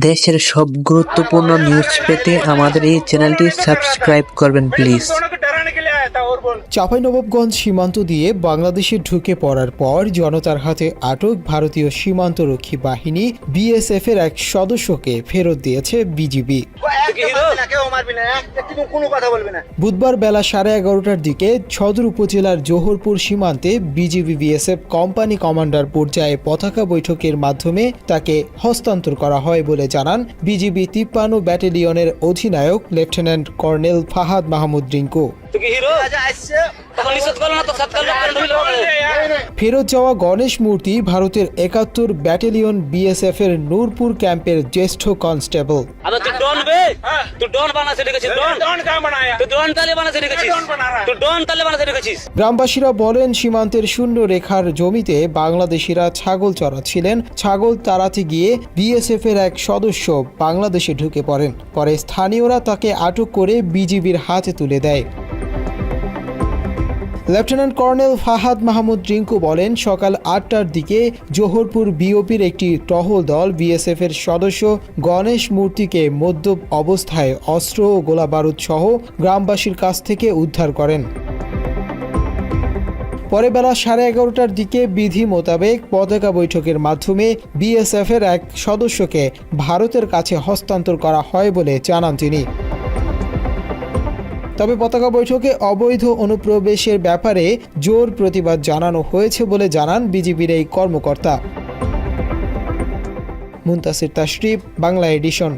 দেশের সব গুরুত্বপূর্ণ নিউজ পেতে আমাদের এই চ্যানেলটি সাবস্ক্রাইব করবেন প্লিজ চাঁপাইনবাবগঞ্জ সীমান্ত দিয়ে বাংলাদেশে ঢুকে পড়ার পর জনতার হাতে আটক ভারতীয় সীমান্তরক্ষী বাহিনী বিএসএফ এর এক সদস্যকে ফেরত দিয়েছে বিজিবি। না বুধবার বেলা সাড়ে এগারোটার দিকে সদর উপজেলার জোহরপুর সীমান্তে বিজিবি বিএসএফ কোম্পানি কমান্ডার পর্যায়ে পতাকা বৈঠকের মাধ্যমে তাকে হস্তান্তর করা হয় বলে জানান বিজিবি তিপ্পান্ন ব্যাটালিয়নের অধিনায়ক লেফটেন্যান্ট কর্নেল ফাহাদ মাহমুদ রিঙ্কু। ফেরত যাওয়া গণেশ মূর্তি ভারতের একাত্তর ব্যাটালিয়ন বিএসএফ এর নূরপুর ক্যাম্পের জ্যেষ্ঠ কনস্টেবল। আবে তুই ডন বে তুই ডন বানাতে রেখেছিস ডন डॉन कहाँ बनाया তুই ডন তালে বানাতে রেখেছিস ডন বানা রা। তুই ডন তালে বানাতে রেখেছিস গ্রামবাসীরা বলেন সীমান্তের শূন্য রেখার জমিতে বাংলাদেশিরা ছাগল চড়াচ্ছিলেন ছাগল তাড়াতে গিয়ে বিএসএফ এর এক সদস্য বাংলাদেশে ঢুকে পড়েন পরে স্থানীয়রা তাকে আটক করে বিজিবির হাতে তুলে দেয় লেফটেন্যান্ট কর্নেল ফাহাদ মাহমুদ রিঙ্কু বলেন, সকাল আটটার দিকে জোহরপুর বিওপির একটি টহল দল বিএসএফ এর সদস্য গণেশ মূর্তিকে মদ্যপ অবস্থায় অস্ত্র ও গোলাবারুদ সহ গ্রামবাসীর কাছ থেকে উদ্ধার করেন। পরে বেলা সাড়ে এগারোটার দিকে বিধি মোতাবেক পতাকা বৈঠকের মাধ্যমে বিএসএফ এর এক সদস্যকে ভারতের কাছে হস্তান্তর করা হয় বলে জানান তিনি। তবে পতাকা বৈঠকে অবৈধ অনুপ্রবেশের ব্যাপারে জোর প্রতিবাদ জানানো হয়েছে বলে জানান বিজিবির এই কর্মকর্তা। মুন্তাসির তাশরিফ, বাংলা এডিশন।